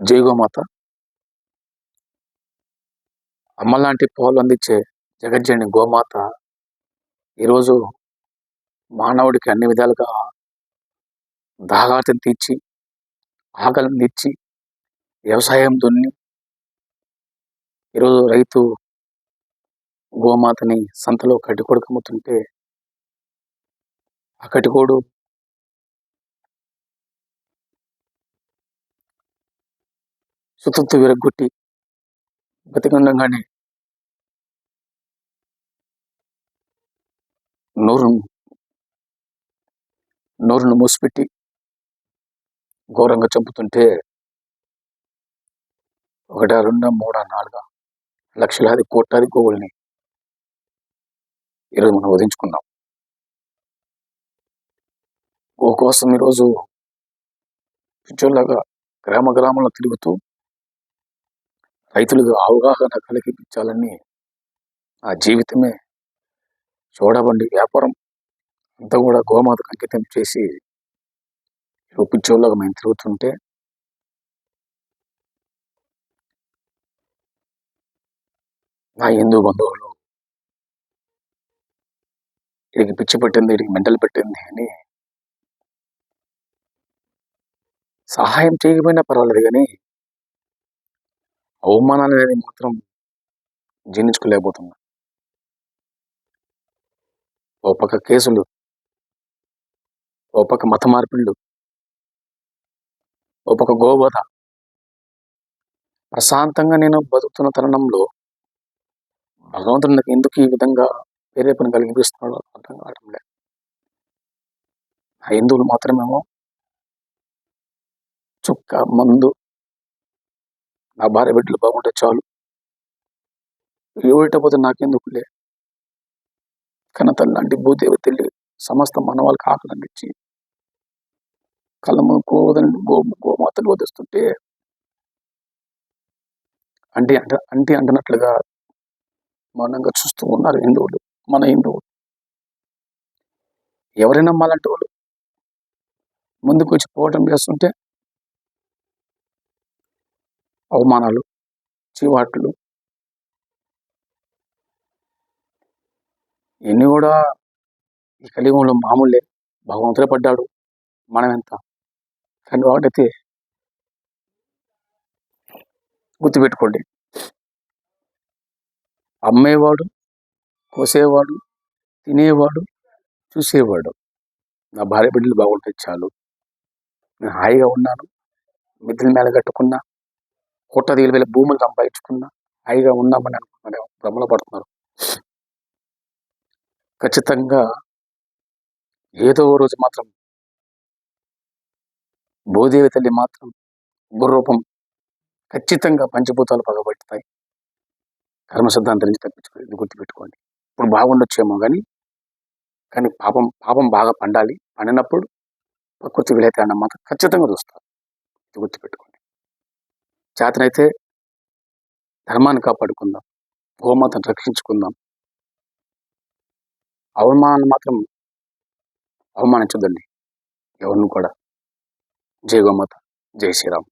జై గోమాత అమ్మలాంటి పాలు అందించే జగజ్జని గోమాత ఈరోజు మానవుడికి అన్ని విధాలుగా దాహార్తిని తీర్చి ఆకలిని తీర్చి వ్యవసాయం దున్ని ఈరోజు రైతు గోమాతని సంతలో కట్టికొడుకు అమ్ముతుంటే ఆ కట్టికోడు సుతంతో విరగ్గొట్టి బతికుండగానే నోరు నోరును మూసిపెట్టి ఘోరంగా చంపుతుంటే ఒకటా రెండా మూడా నాలుగా లక్షలాది కోట్లాది గోవుల్ని ఈరోజు మనం వధించుకున్నాం. గో కోసం ఈరోజు పిచ్చోళ్ళగా గ్రామ గ్రామంలో తిరుగుతూ రైతులకు అవగాహన కలిగించాలని ఆ జీవితమే చూడబండి వ్యాపారం అంతా కూడా గోమాతకు అంకితం చేసి చూపించేలాగా మేము తిరుగుతుంటే నా హిందూ బంధువులు వీడికి పిచ్చి పెట్టింది వీడికి మెంటల్ పెట్టింది అని సహాయం చేయకపోయినా పర్వాలేదు కానీ అవమానాలు అనేది మాత్రం జీర్ణించుకోలేకపోతున్నా ఓ పక్క కేసులు ఓ పక్క మత మార్పిళ్ళు ఓ పక్క గోవధ. ప్రశాంతంగా నేను బతుకుతున్న తరుణంలో భగవంతుడు నాకు ఎందుకు ఈ విధంగా ప్రేరేపణ కలిగిస్తున్నాడో అర్థం కావటం లేదు. ఆ హిందువులు మాత్రమేమో చుక్క మందు నా భార్య బిడ్డలు బాగుంటే చాలు. ఏమిటపోతే నాకెందుకులే కన్నతల్లి లాంటి భూదేవి తల్లి సమస్త మనవాళ్ళకి ఆకలినిచ్చి కళ్ళము గోదని గో గోమాతలు వదిస్తుంటే అంటే అంట అంటే అంటున్నట్లుగా మౌనంగా చూస్తూ ఉన్నారు హిందువులు మన హిందువులు. ఎవరైనా నమ్మాలంటే వాళ్ళు ముందుకు వచ్చి పోవటం చేస్తుంటే అవమానాలు చివాట్లు. ఇవన్నీ కూడా ఈ కలియుగంలో మామూలే. భగవంతుడే పడ్డాడు. మనం ఎంత? కానీ ఒకటైతే గుర్తుపెట్టుకోండి. అమ్మేవాడు కోసేవాడు తినేవాడు చూసేవాడు. నా భార్య బిడ్డలు బాగుంటే చాలు. నేను హాయిగా ఉన్నాను. మిద్దెల మేల కట్టుకున్నా. కోట్లాది వేల భూములు సంపాదించుకున్నా హాయిగా ఉన్నామని అనుకుంటున్నారు భ్రమలో పడుతున్నారు. ఖచ్చితంగా ఏదో ఓ రోజు మాత్రం భూదేవి తల్లి మాత్రం గుర్రూపం ఖచ్చితంగా పంచభూతాలు పగబెడతాయి. కర్మ సిద్ధాంతం నుంచి తప్పించుకోండి ఇది గుర్తుపెట్టుకోండి. ఇప్పుడు బాగుండొచ్చేమో కానీ కానీ పాపం పాపం బాగా పండాలి. పండినప్పుడు ప్రకృతి విలైతే అన్న మాత్రం ఖచ్చితంగా చూస్తారు. ఇది గుర్తుపెట్టుకోండి. చేతనైతే ధర్మాన్ని కాపాడుకుందాం గోమాతను రక్షించుకుందాం. అవమానాన్ని మాత్రం అవమానించదండి ఎవరిని కూడా. జై గోమాత జై శ్రీరామ్.